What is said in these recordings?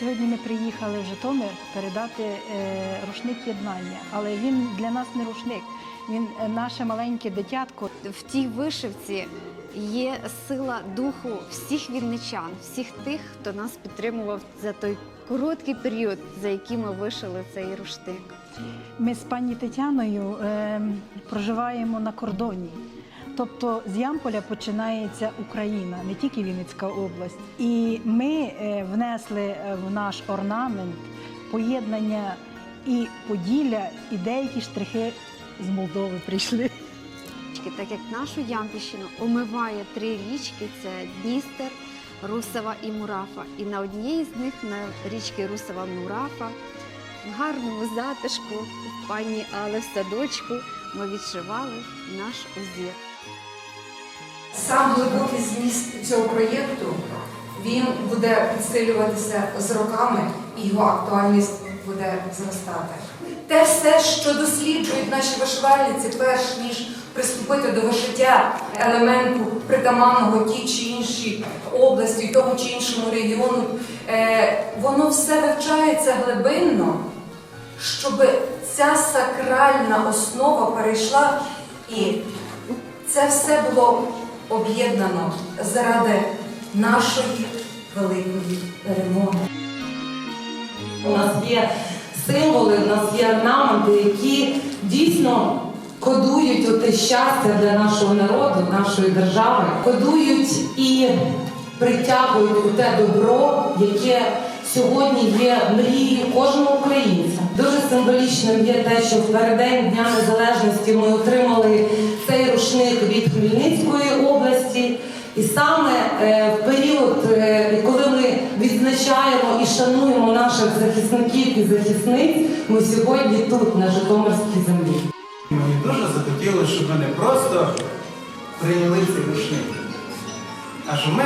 Сьогодні ми приїхали в Житомир передати е, рушник єднання, але він для нас не рушник, він е, наше маленьке дитятко. В тій вишивці є сила духу всіх вінничан, всіх тих, хто нас підтримував за той короткий період, за який ми вишили цей руштик. Ми з пані Тетяною е, проживаємо на кордоні. Тобто з Ямполя починається Україна, не тільки Вінницька область. І ми е, внесли е, в наш орнамент поєднання і Поділля, і деякі штрихи з Молдови прийшли. Так як нашу Ямпільщину омиває три річки: це Дністер, Русова і Мурафа. І на одній з них, на річці Русова Мурафа, в гарному затишку, пані Але в садочку, ми відшивали наш узір. Сам глибокий зміст цього проєкту він буде підсилюватися з роками, і його актуальність буде зростати. Те все, що досліджують наші вишивальниці, перш ніж приступити до вишиття елементу притаманного тій чи іншій області, тому чи іншому регіону, е, воно все вивчається глибинно, щоб ця сакральна основа перейшла і це все було об'єднано заради нашої великої перемоги. У нас є символи, у нас є орнаменти, які дійсно кодують оте щастя для нашого народу, нашої держави, кодують і притягують те добро, яке сьогодні є мрією кожного українця. Дуже символічним є те, що в переддень Дня Незалежності ми отримали цей рушник від Хмельницької області. І саме е, в період, е, коли ми відзначаємо і шануємо наших захисників і захисниць, ми сьогодні тут, на Житомирській землі. Мені дуже захотілося, щоб ми не просто прийняли цей рушник, а щоб ми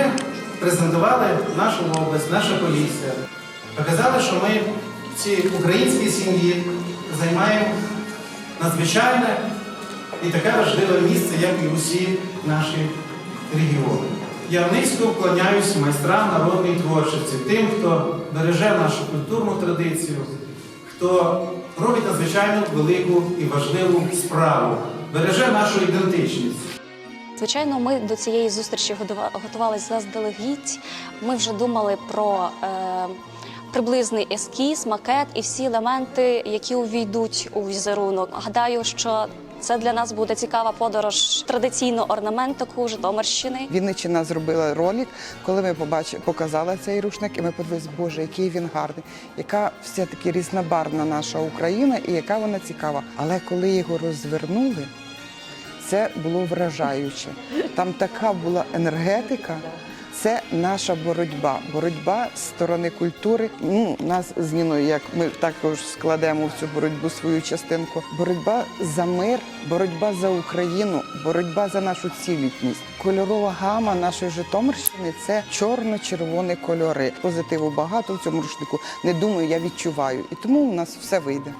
презентували нашу область, наше полісся, показали, що ми в цій українській сім'ї займаємо надзвичайне і таке важливе місце, як і усі наші регіони. Я низько вклоняюсь майстрам народної творчості, тим, хто береже нашу культурну традицію, хто робить надзвичайно велику і важливу справу, береже нашу ідентичність. Звичайно, ми до цієї зустрічі готувалися заздалегідь. Ми вже думали про е, приблизний ескіз, макет і всі елементи, які увійдуть у візерунок. Гадаю, що це для нас буде цікава подорож традиційно орнаментику Житомирщини. Вінниччина зробила ролик, коли ми побачили, показали цей рушник, і ми подивилися, боже, який він гарний, яка все-таки різнобарвна наша Україна і яка вона цікава. Але коли його розвернули, це було вражаюче. Там така була енергетика. Це наша боротьба, боротьба з сторони культури. Ну, нас з Ніною, як ми також складемо в цю боротьбу свою частинку. Боротьба за мир, боротьба за Україну, боротьба за нашу цілісність. Кольорова гама нашої Житомирщини це чорно-червоні кольори. Позитиву багато в цьому рушнику. Не думаю, я відчуваю. І тому у нас все вийде.